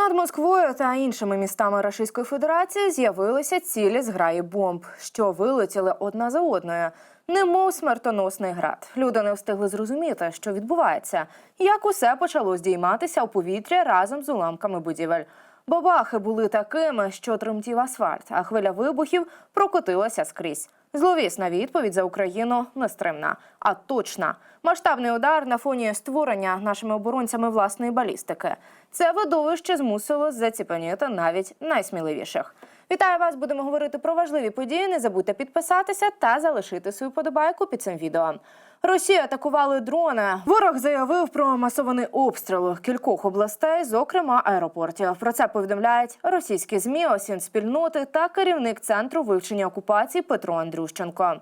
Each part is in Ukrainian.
Над Москвою та іншими містами Російської Федерації з'явилися цілі зграї бомб, що вилетіли одна за одною. Немов смертоносний град. Люди не встигли зрозуміти, що відбувається, як усе почало здійматися у повітря разом з уламками будівель. Бабахи були такими, що тремтів асфальт, а хвиля вибухів прокотилася скрізь. Зловісна відповідь за Україну нестримна, а точна. Масштабний удар на фоні створення нашими оборонцями власної балістики. Це видовище змусило заціпеніти навіть найсміливіших. Вітаю вас! Будемо говорити про важливі події. Не забудьте підписатися та залишити свою подобайку під цим відео. Росія атакували дрони. Ворог заявив про масований обстріл кількох областей, зокрема аеропортів. Про це повідомляють російські змі, осін спільноти та керівник центру вивчення окупації Петро Андрющенко.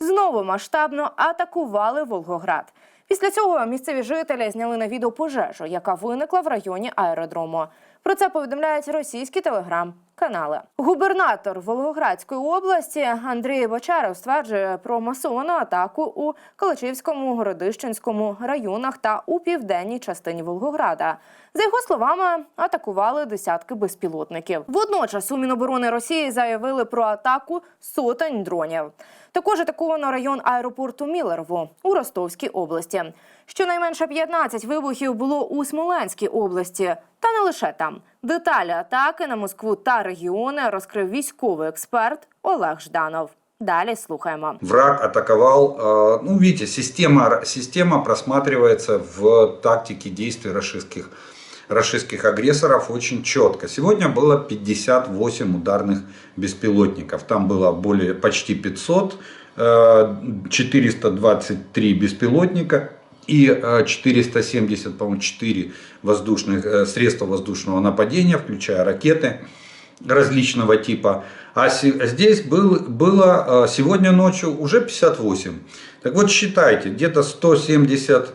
Знову масштабно атакували Волгоград. Після цього місцеві жителі зняли на відео пожежу, яка виникла в районі аеродрому. Про це повідомляють російські телеграм-канали. Губернатор Волгоградської області Андрій Бочаров стверджує про масовану атаку у Калачівському, Городищенському районах та у південній частині Волгограда. За його словами, атакували десятки безпілотників. Водночас у Міноборони Росії заявили про атаку сотень дронів. Також атаковано район аеропорту Мілерово у Ростовській області. Щонайменше 15 вибухів було у Смоленській області, та не лише там. Деталі атаки на Москву та регіони розкрив військовий експерт Олег Жданов. Далі слухаємо. Враг атаковал, э, ну видите, система, система просматривается в тактике действий российских, российских агрессоров очень четко. Сегодня было 58 ударных беспилотников, там было более почти 500, э, 423 беспилотника и э, 470, по-моему, 4 воздушных, э, средства воздушного нападения, включая ракеты различного типа. А здесь был, было э, сегодня ночью уже 58. Так вот считайте, где-то 170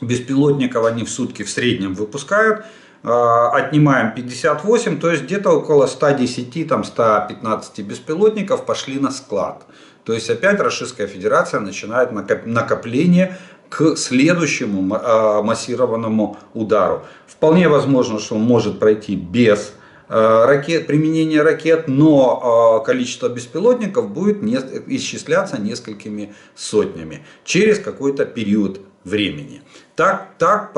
беспилотников они в сутки в среднем выпускают. Э, Отнимаем 58, то есть где-то около 110, там 115 беспилотников пошли на склад. То есть опять Российская Федерация начинает накоп- накопление к следующему э, массированному удару. Вполне возможно, что он может пройти без э, ракет, применения ракет, но э, количество беспилотников будет исчисляться несколькими сотнями через какой-то период времени. Так, так,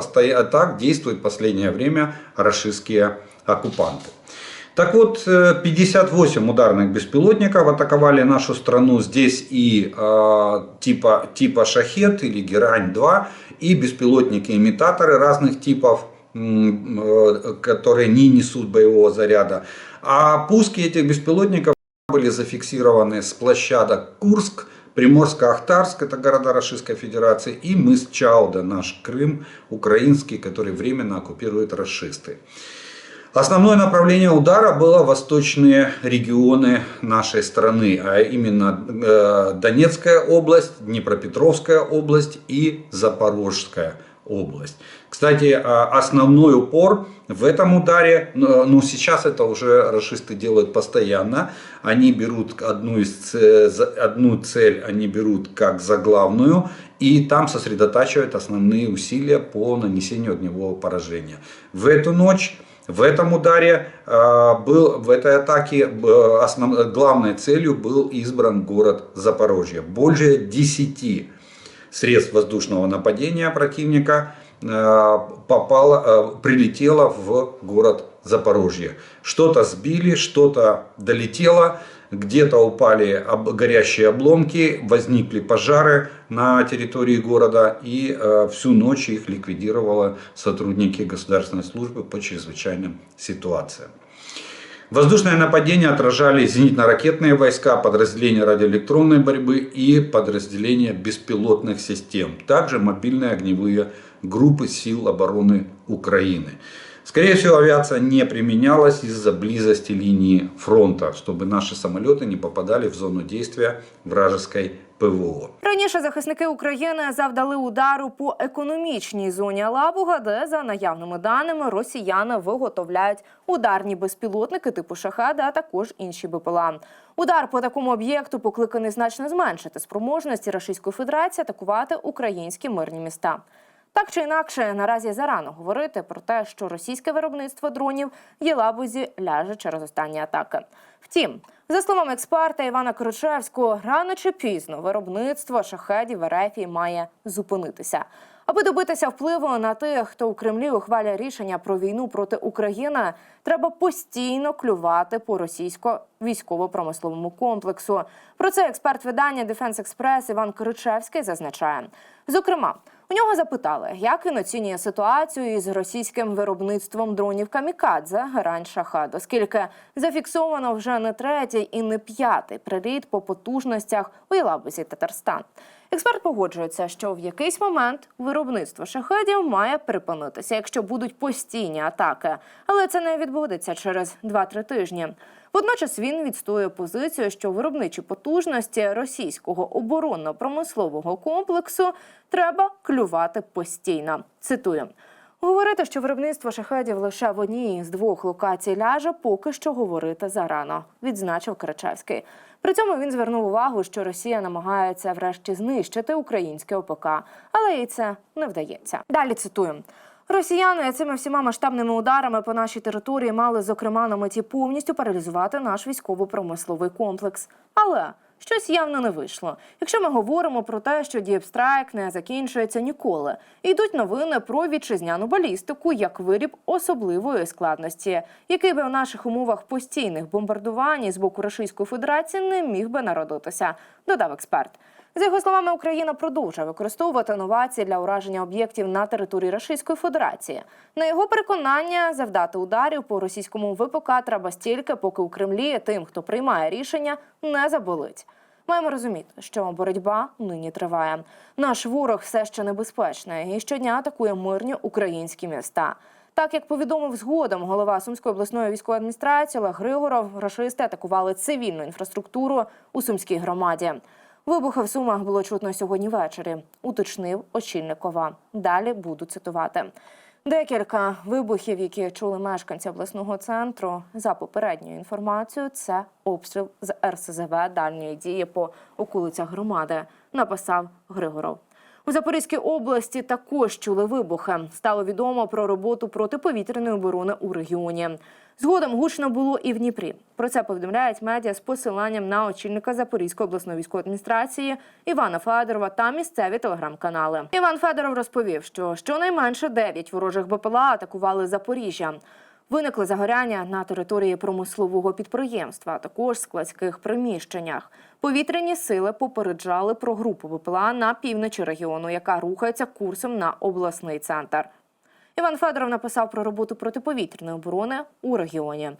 так действуют в последнее время российские оккупанты. Так вот, э, 58 ударных беспилотников атаковали нашу страну. Здесь и э, типа, типа Шахет или Герань-2, и беспилотники-имитаторы разных типов, э, которые не несут боевого заряда. А пуски этих беспилотников были зафиксированы с площадок Курск, Приморско-Ахтарск, это города Российской Федерации, и мыс Чауда, наш Крым, украинский, который временно оккупируют расисты. Основное направление удара было восточные регионы нашей страны, а именно э, Донецкая область, Днепропетровская область и Запорожская область. Кстати, а, основной упор в этом ударе, ну ну, сейчас это уже расисты делают постоянно, они берут одну, из, за- одну цель, они берут как заглавную, и там сосредотачивают основные усилия по нанесению огневого поражения. В эту ночь в этом ударе э, был, в этой атаке э, основ- главной целью был избран город Запорожье. Более 10 средств воздушного нападения противника э, попало, э, прилетело в город Запорожье. Что-то сбили, что-то долетело, где-то упали горящие обломки, возникли пожары на территории города и э, всю ночь их ликвидировало сотрудники государственной службы по чрезвычайным ситуациям. Воздушное нападение отражали зенитно-ракетные войска, подразделения радиоэлектронной борьбы и подразделения беспилотных систем. Также мобильные огневые группы сил обороны Украины. Скорее всего, авиация не применялась из-за близости линии фронта, чтобы наши самолеты не попадали в зону действия вражеской ПВО. Раніше захисники України завдали удару по економічній зоні Алабуга, де за наявними даними росіяни виготовляють ударні безпілотники типу шахеда, а також інші БПЛА. Удар по такому об'єкту покликаний значно зменшити спроможності Російської Федерації атакувати українські мирні міста. Так чи інакше, наразі зарано говорити про те, що російське виробництво дронів є лабузі ляже через останні атаки. Втім, за словами експерта Івана Кручевського, рано чи пізно виробництво шахедів в Ерефії має зупинитися. Аби добитися впливу на тих, хто у Кремлі ухвалює рішення про війну проти України, треба постійно клювати по російсько військово-промисловому комплексу. Про це експерт видання Defense Express Іван Кричевський зазначає. Зокрема, у нього запитали, як він оцінює ситуацію із російським виробництвом дронів камікадзе Герань Шахад, оскільки зафіксовано вже не третій і не п'ятий приліт по потужностях у Єлабузі Татарстан. Експерт погоджується, що в якийсь момент виробництво шахедів має припинитися, якщо будуть постійні атаки, але це не відбудеться через 2-3 тижні. Водночас він відстоює позицію, що виробничі потужності російського оборонно-промислового комплексу треба клювати постійно. Цитую. Говорити, що виробництво шахедів лише в одній з двох локацій ляже, поки що говорити зарано, відзначив Кричевський. При цьому він звернув увагу, що Росія намагається врешті знищити українське ОПК, але їй це не вдається. Далі цитую. Росіяни цими всіма масштабними ударами по нашій території мали зокрема на меті повністю паралізувати наш військово-промисловий комплекс. Але щось явно не вийшло. Якщо ми говоримо про те, що дієпстрайк не закінчується ніколи, йдуть новини про вітчизняну балістику як виріб особливої складності, який би в наших умовах постійних бомбардувань з боку Російської Федерації не міг би народитися, додав експерт. За його словами, Україна продовжує використовувати новації для ураження об'єктів на території Російської Федерації. На його переконання, завдати ударів по російському ВПК треба стільки, поки у Кремлі тим, хто приймає рішення, не заболить. Маємо розуміти, що боротьба нині триває. Наш ворог все ще небезпечний і щодня атакує мирні українські міста. Так як повідомив згодом голова Сумської обласної військової адміністрації Олег Григоров, рашисти атакували цивільну інфраструктуру у Сумській громаді. Вибухи в Сумах було чутно сьогодні ввечері, уточнив очільникова. Далі буду цитувати. Декілька вибухів, які чули мешканці обласного центру, за попередньою інформацією, це обстріл з РСЗВ дальньої дії по околицях громади, написав Григоров. У Запорізькій області також чули вибухи. Стало відомо про роботу протиповітряної оборони у регіоні. Згодом гучно було і в Дніпрі. Про це повідомляють медіа з посиланням на очільника Запорізької обласної військової адміністрації Івана Федорова та місцеві телеграм-канали. Іван Федоров розповів, що щонайменше 9 ворожих БПЛА атакували Запоріжжя. Виникли загоряння на території промислового підприємства, а також складських приміщеннях. Повітряні сили попереджали про групу БПЛА на півночі регіону, яка рухається курсом на обласний центр. Іван Федоров написав про роботу протиповітряної оборони у регіоні.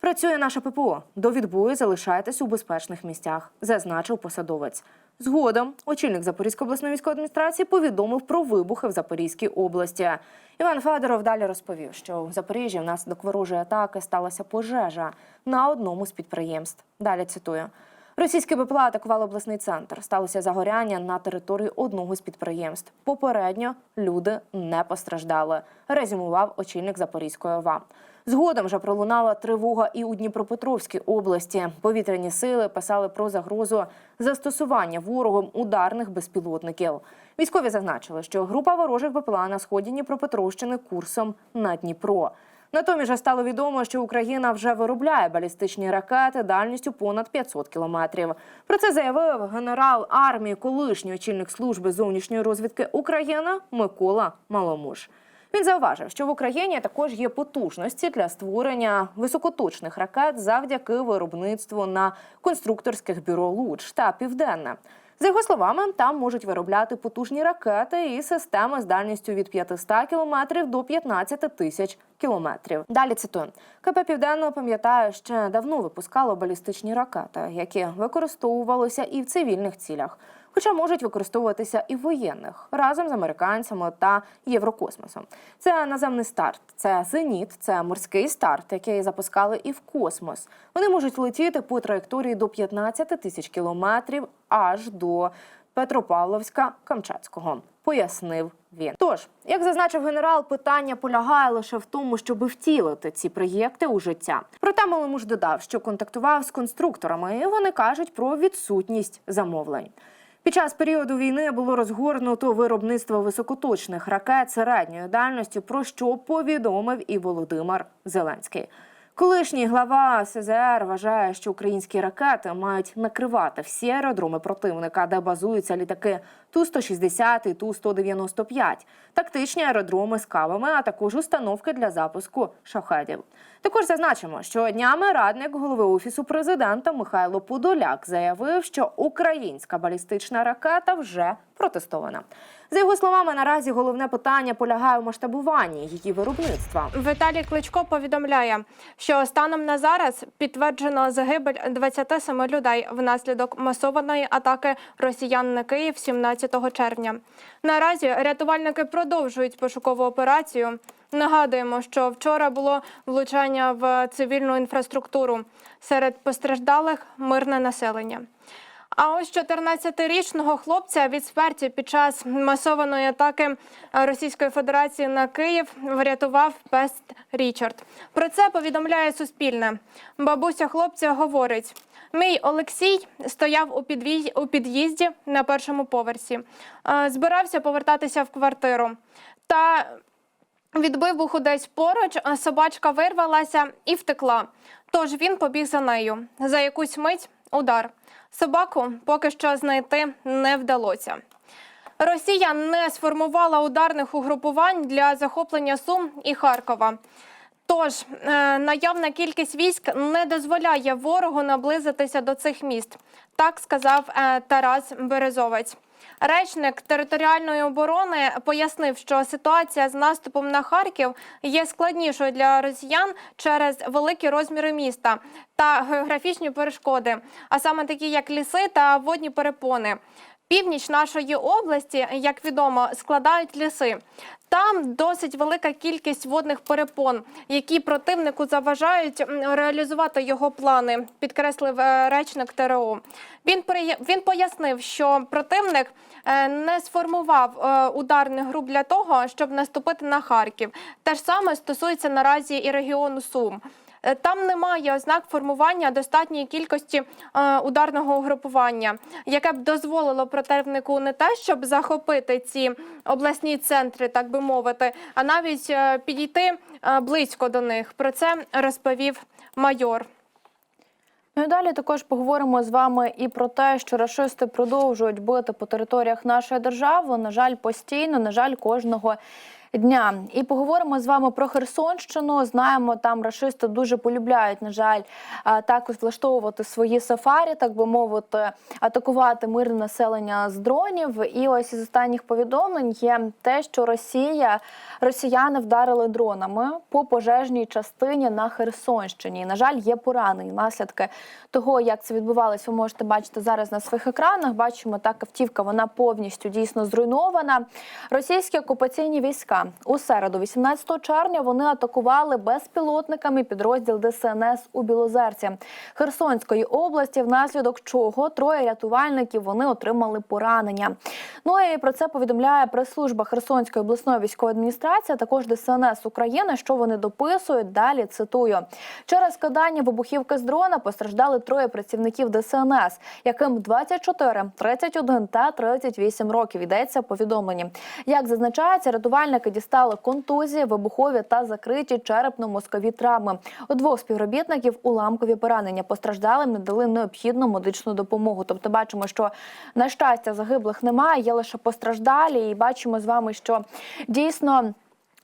Працює наша ППО. До відбою залишайтесь у безпечних місцях, зазначив посадовець. Згодом очільник Запорізької обласної військової адміністрації повідомив про вибухи в Запорізькій області. Іван Федоров далі розповів, що в Запоріжжі внаслідок ворожої атаки сталася пожежа на одному з підприємств. Далі цитую. Російське БПЛА атакувало обласний центр. Сталося загоряння на території одного з підприємств. Попередньо люди не постраждали, резюмував очільник Запорізької ОВА. Згодом вже пролунала тривога і у Дніпропетровській області. Повітряні сили писали про загрозу застосування ворогом ударних безпілотників. Військові зазначили, що група ворожих БПЛА на сході Дніпропетровщини курсом на Дніпро. Натомість стало відомо, що Україна вже виробляє балістичні ракети дальністю понад 500 кілометрів. Про це заявив генерал армії, колишній очільник служби зовнішньої розвідки України Микола Маломуш. Він зауважив, що в Україні також є потужності для створення високоточних ракет завдяки виробництву на конструкторських бюро Луч та Південне. За його словами, там можуть виробляти потужні ракети і системи з дальністю від 500 кілометрів до 15 тисяч кілометрів. Далі цитую. КП Південно пам'ятає, ще давно випускало балістичні ракети, які використовувалися і в цивільних цілях, хоча можуть використовуватися і в воєнних разом з американцями та Єврокосмосом. Це наземний старт, це зеніт, це морський старт, який запускали і в космос. Вони можуть летіти по траєкторії до 15 тисяч кілометрів аж до Петропавловська Камчатського. Пояснив він. Тож, як зазначив генерал, питання полягає лише в тому, щоб втілити ці проєкти у життя. Проте Маломуш додав, що контактував з конструкторами, і вони кажуть про відсутність замовлень. Під час періоду війни було розгорнуто виробництво високоточних ракет середньої дальності, про що повідомив і Володимир Зеленський. Колишній глава СЗР вважає, що українські ракети мають накривати всі аеродроми противника, де базуються літаки Ту-160 і Ту-195, тактичні аеродроми з кавами, а також установки для запуску шахедів. Також зазначимо, що днями радник голови офісу президента Михайло Подоляк заявив, що українська балістична ракета вже протестована. За його словами, наразі головне питання полягає у масштабуванні її виробництва. Віталій Кличко повідомляє, що станом на зараз підтверджено загибель 27 людей внаслідок масованої атаки росіян на Київ 17 червня. Наразі рятувальники продовжують пошукову операцію. Нагадуємо, що вчора було влучання в цивільну інфраструктуру. Серед постраждалих мирне населення. А ось 14-річного хлопця від смерті під час масованої атаки Російської Федерації на Київ врятував пест Річард. Про це повідомляє Суспільне. Бабуся хлопця говорить: мій Олексій стояв у підвіз- у під'їзді на першому поверсі, Е, збирався повертатися в квартиру. Та від вибуху десь поруч а собачка вирвалася і втекла. Тож він побіг за нею. За якусь мить удар. Собаку поки що знайти не вдалося. Росія не сформувала ударних угрупувань для захоплення Сум і Харкова. Тож е, наявна кількість військ не дозволяє ворогу наблизитися до цих міст, так сказав е, Тарас Березовець. Речник територіальної оборони пояснив, що ситуація з наступом на Харків є складнішою для росіян через великі розміри міста та географічні перешкоди, а саме такі як ліси та водні перепони. Північ нашої області, як відомо, складають ліси. Там досить велика кількість водних перепон, які противнику заважають реалізувати його плани, підкреслив е, речник ТРО. Він він пояснив, що противник е, не сформував е, ударних груп для того, щоб наступити на Харків. Те ж саме стосується наразі і регіону Сум. Е, Там немає ознак формування достатньої кількості е, ударного угрупування, яке б дозволило противнику не те, щоб захопити ці обласні центри, так би мовити, а навіть е, підійти близько до них. Про це розповів майор. Ну і далі також поговоримо з вами і про те, що рашисти продовжують бити по територіях нашої держави. На жаль, постійно, на жаль, кожного. Дня і поговоримо з вами про Херсонщину. Знаємо, там рашисти дуже полюбляють, на жаль, також влаштовувати свої сафарі, так би мовити, атакувати мирне населення з дронів. І ось із останніх повідомлень є те, що Росія, росіяни вдарили дронами по пожежній частині на Херсонщині. На жаль, є поранені наслідки того, як це відбувалось. Ви можете бачити зараз на своїх екранах. Бачимо, так автівка вона повністю дійсно зруйнована. Російські окупаційні війська у середу, 18 червня, вони атакували безпілотниками підрозділ ДСНС у Білозерці Херсонської області, внаслідок чого троє рятувальників вони отримали поранення. Ну і про це повідомляє прес-служба Херсонської обласної військової адміністрації, а також ДСНС України, що вони дописують. Далі цитую через складання вибухівки з дрона постраждали троє працівників ДСНС, яким 24, 31 та 38 років. Йдеться в повідомленні. Як зазначається, рятувальники дістали контузії, вибухові та закриті черепно-мозкові травми. У двох співробітників уламкові поранення постраждалим надали необхідну медичну допомогу. Тобто, бачимо, що на щастя загиблих немає, є лише постраждалі, і бачимо з вами, що дійсно.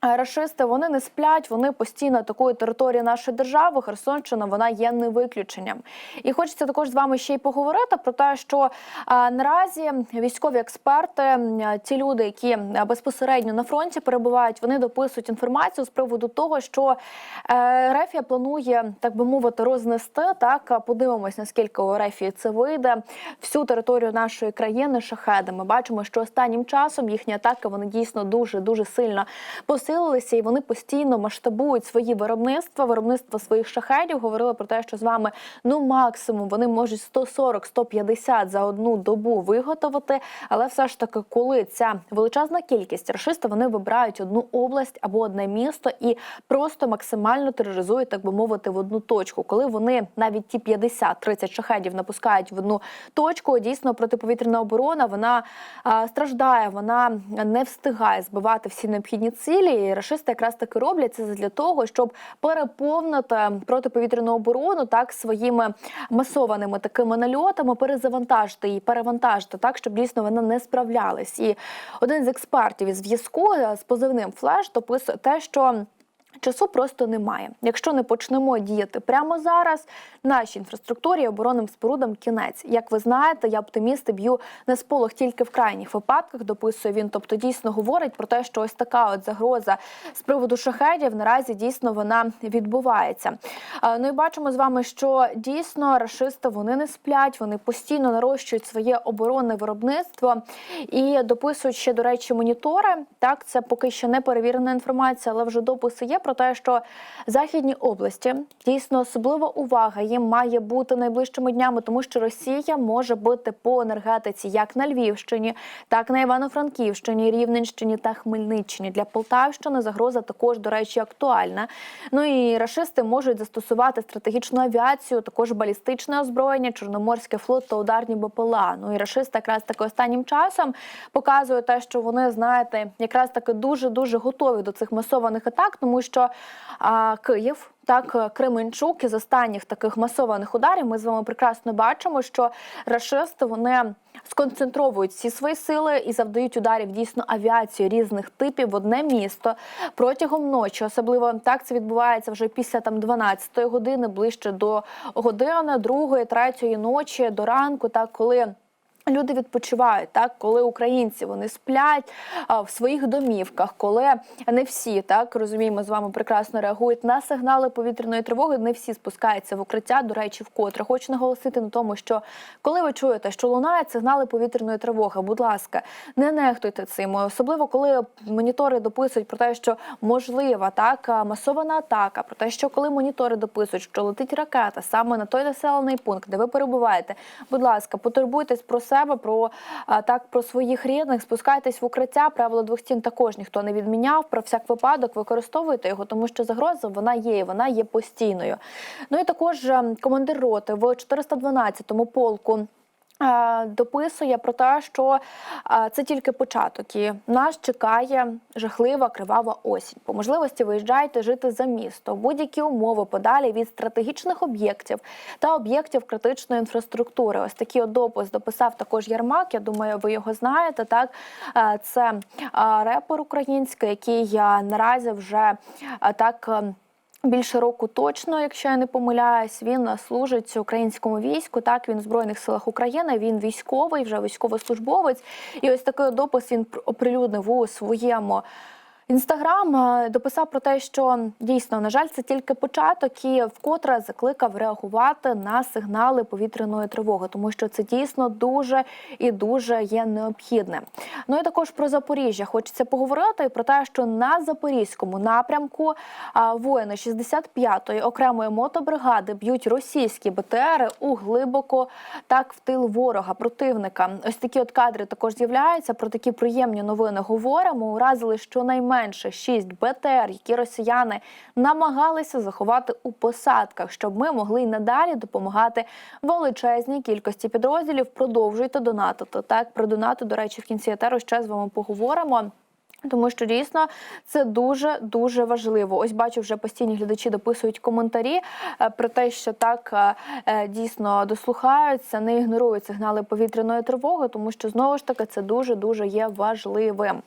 Рашисти вони не сплять, вони постійно атакують територію нашої держави. Херсонщина вона є не виключенням. І хочеться також з вами ще й поговорити про те, що е, наразі військові експерти, е, ті люди, які безпосередньо на фронті перебувають, вони дописують інформацію з приводу того, що е, Рефія планує, так би мовити, рознести. Так а подивимось, наскільки у Рефії це вийде всю територію нашої країни шахедами. Бачимо, що останнім часом їхні атаки вони дійсно дуже дуже сильно посилюються. Посилилися і вони постійно масштабують свої виробництва, виробництво своїх шахедів. Говорили про те, що з вами ну максимум вони можуть 140-150 за одну добу виготовити. Але все ж таки, коли ця величезна кількість рашисти, вони вибирають одну область або одне місто і просто максимально тероризують, так би мовити, в одну точку. Коли вони навіть ті 50-30 шахедів напускають в одну точку, дійсно протиповітряна оборона вона а, страждає, вона не встигає збивати всі необхідні цілі. І рашисти якраз таки роблять це для того, щоб переповнити протиповітряну оборону так своїми масованими такими нальотами, перезавантажити і перевантажити так, щоб дійсно вона не справлялась. І один з експертів із зв'язку е, з позивним флеш дописує те, що. Часу просто немає. Якщо не почнемо діяти прямо зараз, нашій інфраструктурі оборонним спорудам кінець. Як ви знаєте, я оптимісти б'ю на сполох тільки в крайніх випадках. Дописує він. Тобто дійсно говорить про те, що ось така от загроза з приводу шахедів наразі дійсно вона відбувається. Ну і бачимо з вами, що дійсно рашисти вони не сплять, вони постійно нарощують своє оборонне виробництво і дописують ще, до речі, монітори. Так, це поки що не перевірена інформація, але вже дописи є про те, що західні області дійсно особлива увага їм має бути найближчими днями, тому що Росія може бути по енергетиці як на Львівщині, так і на Івано-Франківщині, Рівненщині та Хмельниччині. Для Полтавщини загроза також, до речі, актуальна. Ну і рашисти можуть застосувати стратегічну авіацію, також балістичне озброєння, Чорноморський флот та ударні БПЛА. Ну і рашисти якраз таки останнім часом показують те, що вони знаєте, якраз таки дуже дуже готові до цих масованих атак, тому що а, Київ. Так, Кременчук із останніх таких масованих ударів ми з вами прекрасно бачимо, що рашисти вони сконцентровують всі свої сили і завдають ударів дійсно авіацію різних типів в одне місто протягом ночі. Особливо так це відбувається вже після там 12-ї години, ближче до години, другої, третьої ночі, до ранку, так коли. Люди відпочивають так, коли українці вони сплять а, в своїх домівках, коли не всі так розуміємо з вами прекрасно реагують на сигнали повітряної тривоги. Не всі спускаються в укриття. До речі, вкотре хочу наголосити на тому, що коли ви чуєте, що лунають сигнали повітряної тривоги, будь ласка, не нехтуйте цим, особливо коли монітори дописують про те, що можлива так масована атака, про те, що коли монітори дописують, що летить ракета саме на той населений пункт, де ви перебуваєте. Будь ласка, потурбуйтесь про себе, про так про своїх рідних, спускайтесь в укриття. Правило двох стін також ніхто не відміняв. Про всяк випадок використовуйте його, тому що загроза вона є, і вона є постійною. Ну і також ем, командир роти в 412-му полку. Е, Дописує про те, що е, це тільки початок, і нас чекає жахлива кривава осінь. По можливості виїжджайте жити за місто, будь-які умови подалі від стратегічних об'єктів та об'єктів критичної інфраструктури. Ось такий от допис дописав також Ярмак. Я думаю, ви його знаєте. Так Е, це репер український, який наразі вже так. Більше року точно, якщо я не помиляюсь, він служить українському війську. Так він в збройних силах України. Він військовий, вже військовослужбовець. І ось такий допис він оприлюднив у своєму. Інстаграм е, дописав про те, що дійсно, на жаль, це тільки початок, і вкотре закликав реагувати на сигнали повітряної тривоги, тому що це дійсно дуже і дуже є необхідне. Ну і також про Запоріжжя хочеться поговорити про те, що на запорізькому напрямку воїни 65-ї окремої мотобригади б'ють російські БТРи у глибоко так в тил ворога противника. Ось такі от кадри також з'являються. Про такі приємні новини говоримо. Уразили щонайменше 6 БТР, які росіяни намагалися заховати у посадках, щоб ми могли й надалі допомагати величезній кількості підрозділів. Продовжуйте донатити. Так про донати, до речі, в кінці етеру ще з вами поговоримо. Тому що дійсно це дуже дуже важливо. Ось бачу, вже постійні глядачі дописують коментарі е, про те, що так е, е, дійсно дослухаються, не ігнорують сигнали повітряної тривоги, тому що знову ж таки це дуже дуже є важливим.